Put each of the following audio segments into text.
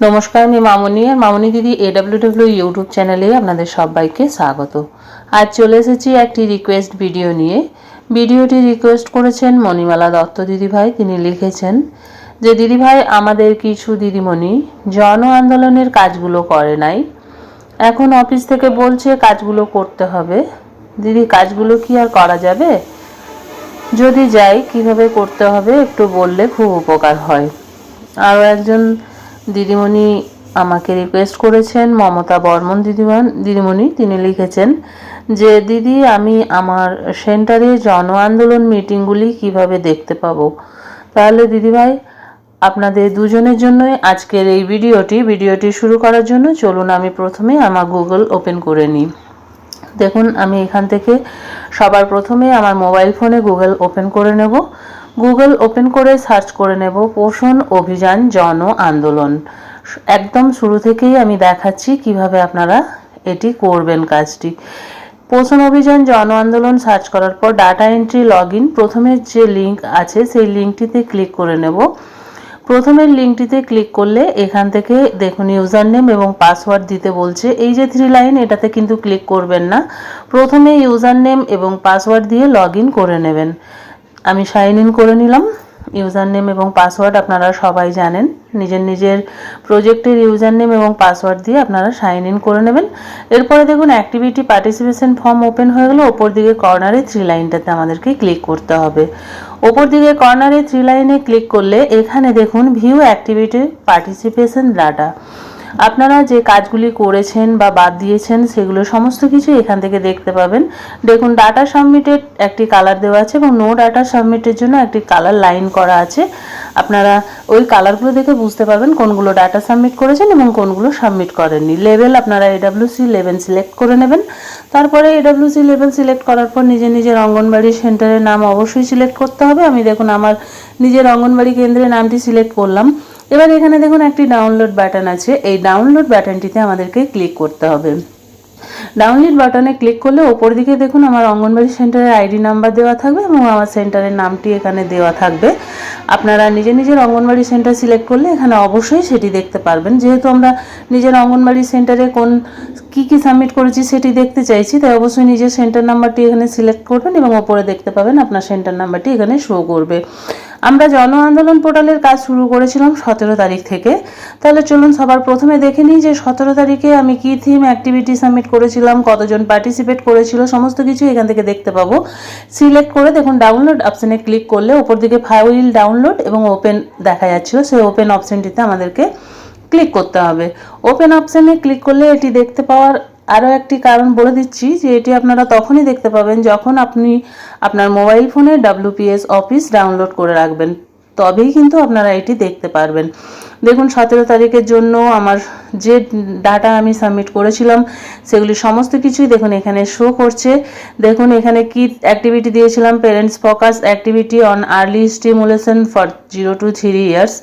নমস্কার, আমি মামনি, আর মামনি দিদি এডাব্লিউডাব্লিউ ইউটিউব চ্যানেলে আপনাদের সবাইকে স্বাগত। আজ চলে এসেছি একটি রিকোয়েস্ট ভিডিও নিয়ে। ভিডিওটি রিকোয়েস্ট করেছেন মণিমালা দত্ত দিদিভাই। তিনি লিখেছেন যে, দিদিভাই, আমাদের কিছু দিদিমণি জন আন্দোলনের কাজগুলো করে নাই। এখন অফিস থেকে বলছে কাজগুলো করতে হবে। দিদি, কাজগুলো কি আর করা যাবে? যদি যাই, কীভাবে করতে হবে একটু বললে খুব উপকার হয়। আরও একজন দিদিমণি আমাকে রিকোয়েস্ট করেছেন, মমতা বর্মন দিদিমান দিদিমণি তিনি লিখেছেন যে, দিদি, আমি আমার সেন্টারে জন আন্দোলন মিটিংগুলি কীভাবে দেখতে পাবো? তাহলে দিদিভাই, আপনাদের দুজনের জন্যই আজকের এই ভিডিওটি ভিডিওটি শুরু করার জন্য চলুন আমি প্রথমে আমার গুগল ওপেন করে নিই। দেখুন, আমি এখান থেকে সবার প্রথমে আমার মোবাইল ফোনে গুগল ওপেন করে নেব। গুগল ওপেন করে সার্চ করে নেব পোষণ অভিযান জন আন্দোলন। একদম শুরু থেকেই আমি দেখাচ্ছি কীভাবে আপনারা এটি করবেন কাজটি। পোষণ অভিযান জন আন্দোলন সার্চ করার পর ডাটা এন্ট্রি লগ ইন প্রথমে যে লিঙ্ক আছে সেই লিঙ্কটিতে ক্লিক করে নেব। প্রথমের লিঙ্কটিতে ক্লিক করলে এখান থেকে দেখুন ইউজার নেম এবং পাসওয়ার্ড দিতে বলছে। এই যে থ্রি লাইন এটাতে কিন্তু ক্লিক করবেন না। প্রথমে ইউজার নেম এবং পাসওয়ার্ড দিয়ে লগ করে নেবেন। আমি সাইন ইন করে নিলাম। ইউজার নেম এবং পাসওয়ার্ড আপনারা সবাই জানেন। নিজের নিজের প্রজেক্টের ইউজার নেম এবং পাসওয়ার্ড দিয়ে আপনারা সাইন ইন করে নেবেন। এরপরে দেখুন, অ্যাক্টিভিটি পার্টিসিপেশন ফর্ম ওপেন হয়ে গেলো। ওপর দিকে কর্নারে থ্রি লাইনটাতে আমাদেরকে ক্লিক করতে হবে। ওপর দিকে কর্নারে থ্রি লাইনে ক্লিক করলে এখানে দেখুন ভিউ অ্যাক্টিভিটি পার্টিসিপেশন ডাটা আপনারা যে কাজগুলি করেছেন বা বাদ দিয়েছেন, সেগুলো সমস্ত কিছু এখান থেকে দেখতে পাবেন। দেখুন ডাটা সাবমিটেড একটি কালার দেওয়া আছে এবং নো ডাটা সাবমিটের জন্য একটি কালার লাইন করা আছে। আপনারা ওই কালারগুলো দেখে বুঝতে পারবেন কোনগুলো ডাটা সাবমিট করেছেন এবং কোনগুলো সাবমিট করেননি। লেভেল আপনারা এডাব্লিউসি লেভেল সিলেক্ট করে নেবেন। তারপরে এডাব্লিউসি লেভেল সিলেক্ট করার পর নিজের নিজের অঙ্গনবাড়ি সেন্টারের নাম অবশ্যই সিলেক্ট করতে হবে। আমি দেখুন, আমার নিজের অঙ্গনবাড়ি কেন্দ্রের নামটি সিলেক্ট করলাম। এবার এখানে দেখুন একটি ডাউনলোড বাটন আছে। এই ডাউনলোড বাটনটিতে আমাদেরকে ক্লিক করতে হবে। ডাউনলোড বাটনে ক্লিক করলে ওপর দিকে দেখুন আমার অঙ্গনবাড়ি সেন্টারের আইডি নাম্বার দেওয়া থাকবে এবং আমার সেন্টারের নামটি এখানে দেওয়া থাকবে। আপনারা নিজের নিজের অঙ্গনবাড়ি সেন্টার সিলেক্ট করলে এখানে অবশ্যই সেটি দেখতে পারবেন। যেহেতু আমরা নিজের অঙ্গনবাড়ি সেন্টারে কোন, কি কি সাবমিট করেছি সেটি দেখতে চাইছি, তাই অবশ্যই নিজের সেন্টার নাম্বারটি এখানে সিলেক্ট করবেন এবং ওপরে দেখতে পাবেন আপনার সেন্টার নাম্বারটি এখানে শো করবে। আমরা জন আন্দোলন পোর্টালের কাজ শুরু করেছিলাম সতেরো তারিখ থেকে। তাহলে চলুন সবার প্রথমে দেখে নিই যে সতেরো তারিখে আমি কি থিম অ্যাক্টিভিটি সাবমিট করেছিলাম, কতজন পার্টিসিপেট করেছিল, সমস্ত কিছু এখান থেকে দেখতে পাবো। সিলেক্ট করে দেখুন ডাউনলোড অপশানে ক্লিক করলে ওপর দিকে ফাইল ডাউনলোড এবং ওপেন দেখা যাচ্ছিল সেই ওপেন অপশানটিতে আমাদেরকে ক্লিক করতে হবে। ওপেন অপশানে ক্লিক করলে এটি দেখতে পাওয়ার আরও একটি কারণ বলে দিচ্ছি যে এটি আপনারা তখনই দেখতে পাবেন যখন আপনি আপনার মোবাইল ফোনে ডাব্লিউপিএস অফিস ডাউনলোড করে রাখবেন। তবেই কিন্তু আপনারা এটি দেখতে পারবেন। দেখুন, সতেরো তারিখের জন্য আমার যে ডাটা আমি সাবমিট করেছিলাম, সেগুলি সমস্ত কিছুই দেখুন এখানে শো করছে। দেখুন, এখানে কি অ্যাক্টিভিটি দিয়েছিলাম? Parents focus activity on early stimulation for zero to three years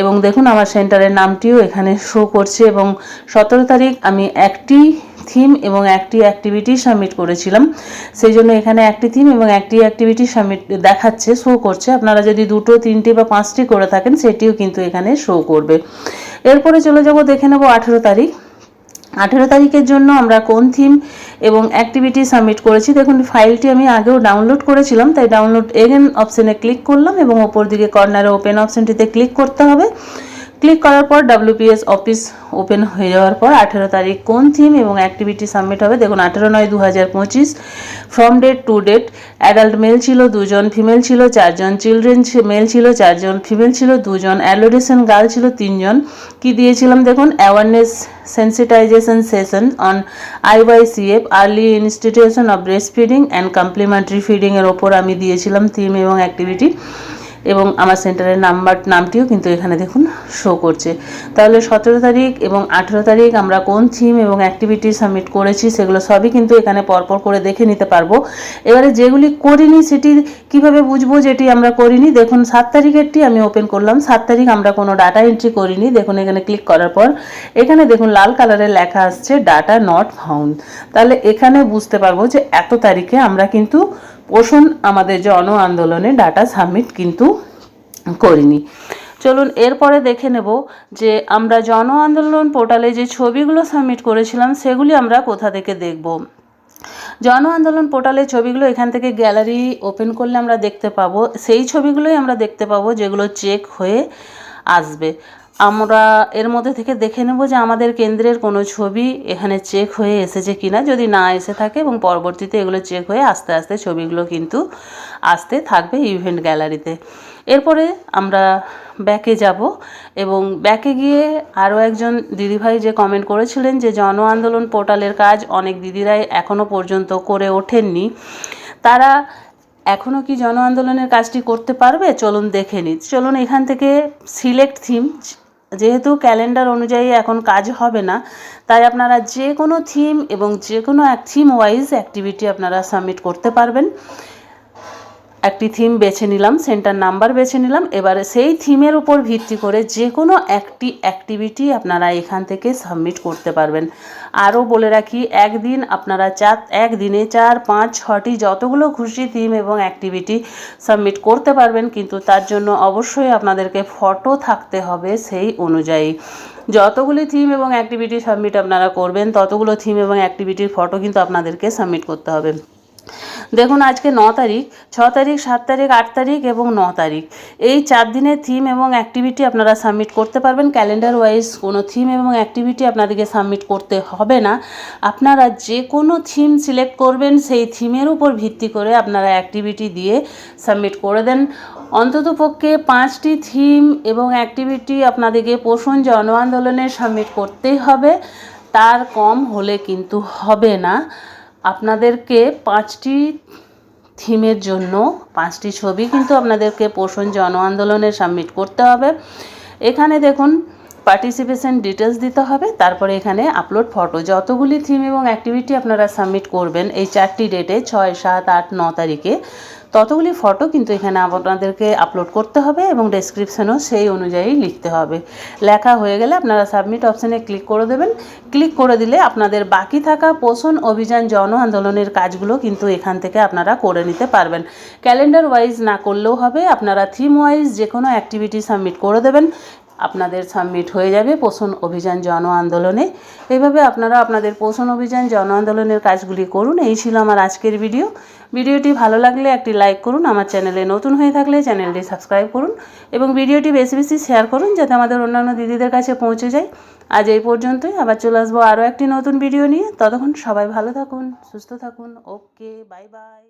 এবং দেখুন, আমার সেন্টারের নামটিও এখানে শো করছে। এবং সতেরো তারিখ আমি একটি থিম এবং একটি অ্যাক্টিভিটি সাবমিট করেছিলাম। সেই জন্য এখানে একটি থিম এবং একটি অ্যাক্টিভিটি সাবমিট দেখাচ্ছে শো করছে। আপনারা যদি দুটো, তিনটি বা পাঁচটি করে থাকেন, সেটিও কিন্তু এখানে শো করবে। এরপরে চলে যাব, দেখে নেব আঠেরো তারিখ। আঠেরো তারিখের জন্য আমরা কোন থিম এবং অ্যাক্টিভিটি সাবমিট করেছি? দেখুন ফাইলটি আমি আগেও ডাউনলোড করেছিলাম, তাই ডাউনলোড এগেন অপশানে ক্লিক করলাম এবং ওপর দিকে কর্নারে ওপেন অপশানটিতে ক্লিক করতে হবে। ক্লিক করার পর ডাব্লিউপিএস অফিস ওপেন হয়ে যাওয়ার পর আঠেরো তারিখ কোন থিম এবং অ্যাক্টিভিটি সাবমিট হবে? দেখুন, আঠেরো নয় দু হাজার পঁচিশ from date to date adult male ছিল, দুজন ফিমেল ছিল, চারজন চিলড্রেন মেল ছিল, চারজন ফিমেল ছিল, দুজন অ্যালোডেশন গার্ল ছিল, তিনজন। কি দিয়েছিলাম? দেখুন awareness sensitization session on IYCF early institution of breast feeding and complementary ফিডিংয়ের ওপর আমি দিয়েছিলাম থিম এবং অ্যাক্টিভিটি এবং আমার সেন্টারের নাম্বার নামটিও কিন্তু এখানে দেখুন শো করছে। তাহলে সতেরো তারিখ এবং আঠেরো তারিখ আমরা কোন থিম এবং অ্যাক্টিভিটি সাবমিট করেছি সেগুলো সবই কিন্তু এখানে পরপর করে দেখে নিতে পারব। এবারে যেগুলি করিনি সেটি কীভাবে বুঝব যেটি আমরা করিনি? দেখুন, সাত তারিখেরটি আমি ওপেন করলাম। সাত তারিখ আমরা কোনো ডাটা এন্ট্রি করিনি। দেখুন, এখানে ক্লিক করার পর এখানে দেখুন, লাল কালারের লেখা আসছে ডাটা নট ফাউন্ড তাহলে এখানে বুঝতে পারব যে এত তারিখে আমরা কিন্তু পোষণ আমাদের জন আন্দোলনে ডাটা সাবমিট কিন্তু করিনি। চলুন এরপরে দেখে নেব যে আমরা জন আন্দোলন পোর্টালে যে ছবিগুলো সাবমিট করেছিলাম সেগুলি আমরা কোথা থেকে দেখব। জন আন্দোলন পোর্টালের ছবিগুলো এখান থেকে গ্যালারি ওপেন করলে আমরা দেখতে পাবো। সেই ছবিগুলোই আমরা দেখতে পাবো যেগুলো চেক হয়ে আসবে। আমরা এর মধ্যে থেকে দেখে নেব যে আমাদের কেন্দ্রের কোনো ছবি এখানে চেক হয়ে এসেছে কিনা। যদি না এসে থাকে এবং পরবর্তীতে এগুলো চেক হয়ে আস্তে আস্তে ছবিগুলো কিন্তু আসতে থাকবে ইভেন্ট গ্যালারিতে এরপরে আমরা ব্যাকে যাব এবং ব্যাকে গিয়ে আরও একজন দিদিভাই যে কমেন্ট করেছিলেন যে জন আন্দোলন পোর্টালের কাজ অনেক দিদিরাই এখনও পর্যন্ত করে ওঠেননি। তারা এখনও কি জন আন্দোলনের কাজটি করতে পারবে? চলুন দেখে নিই। চলুন এখান থেকে সিলেক্ট থিম যেহেতু ক্যালেন্ডার অনুযায়ী এখন কাজ হবে না, তাই আপনারা যে কোনো থিম এবং যে কোনো এক থিম ওয়াইজ অ্যাক্টিভিটি আপনারা সাবমিট করতে পারবেন। একটি থিম বেছে নিলাম সেন্টার নাম্বার বেছে নিলাম, এবারে সেই থিমের উপর ভিত্তি করে যে কোনো একটি অ্যাক্টিভিটি আপনারা এখান থেকে সাবমিট করতে পারবেন। আরও বলে রাখি, একদিন আপনারা চার, একদিনে চার, পাঁচ, ছটি যতগুলো খুশি থিম এবং অ্যাক্টিভিটি সাবমিট করতে পারবেন, কিন্তু তার জন্য অবশ্যই আপনাদেরকে ফটো থাকতে হবে সেই অনুযায়ী। যতগুলি থিম এবং অ্যাক্টিভিটি সাবমিট আপনারা করবেন, ততগুলো থিম এবং অ্যাক্টিভিটির ফটো কিন্তু আপনাদেরকে সাবমিট করতে হবে। দেখুন, আজকে ন তারিখ, ছ তারিখ, সাত তারিখ, আট তারিখ এবং ন তারিখ। এই চার দিনের থিম এবং অ্যাক্টিভিটি আপনারা সাবমিট করতে পারবেন। ক্যালেন্ডার ওয়াইজ কোনো থিম এবং অ্যাক্টিভিটি আপনাদেরকে সাবমিট করতে হবে না। আপনারা যে কোনো থিম সিলেক্ট করবেন, সেই থিমের উপর ভিত্তি করে আপনারা অ্যাক্টিভিটি দিয়ে সাবমিট করে দেন। অন্ততপক্ষে পাঁচটি থিম এবং অ্যাক্টিভিটি আপনাদেরকে পোষণ জন আন্দোলনে সাবমিট করতেই হবে। তার কম হলে কিন্তু হবে না। আপনাদেরকে পাঁচটি থিমের জন্য, পাঁচটি ছবি কিন্তু আপনাদেরকে পোষণ জন আন্দোলনে সাবমিট করতে হবে। এখানে দেখুন পার্টিসিপেশন ডিটেলস দিতে হবে, তারপরে এখানে আপলোড ফটো যতগুলি থিম এবং অ্যাক্টিভিটি আপনারা সাবমিট করবেন, এই চারটি ডেটে ছয়, সাত, আট, ন তারিখে ততগুলি ফটো কিন্তু এখানে আপনাদেরকে আপলোড করতে হবে এবং ডেসক্রিপশানও সেই অনুযায়ী লিখতে হবে। লেখা হয়ে গেলে আপনারা সাবমিট অপশানে ক্লিক করে দেবেন। ক্লিক করে দিলে আপনাদের বাকি থাকা পোষণ অভিযান জন আন্দোলনের কাজগুলো কিন্তু এখান থেকে আপনারা করে নিতে পারবেন। ক্যালেন্ডার ওয়াইজ না করলেও হবে। আপনারা থিম ওয়াইজ যে কোনো অ্যাক্টিভিটি সাবমিট করে দেবেন। আপনাদের সাবমিট হয়ে যাবে পোষণ অভিযান জন আন্দোলনে। এইভাবে আপনারা আপনাদের পোষণ অভিযান জন আন্দোলনের কাজগুলি করুন। এই ছিল আমার আজকের ভিডিও। ভিডিওটি ভালো লাগলে একটি লাইক করুন, আমার চ্যানেলে নতুন হয়ে থাকলে চ্যানেলটি সাবস্ক্রাইব করুন এবং ভিডিওটি বেশি বেশি শেয়ার করুন যাতে আমাদের অন্যান্য দিদিদের কাছে পৌঁছে যায়। আজ এই পর্যন্তই, আবার চলে আসব আরও একটি নতুন ভিডিও নিয়ে। ততক্ষণ সবাই ভালো থাকুন, সুস্থ থাকুন। Okay bye bye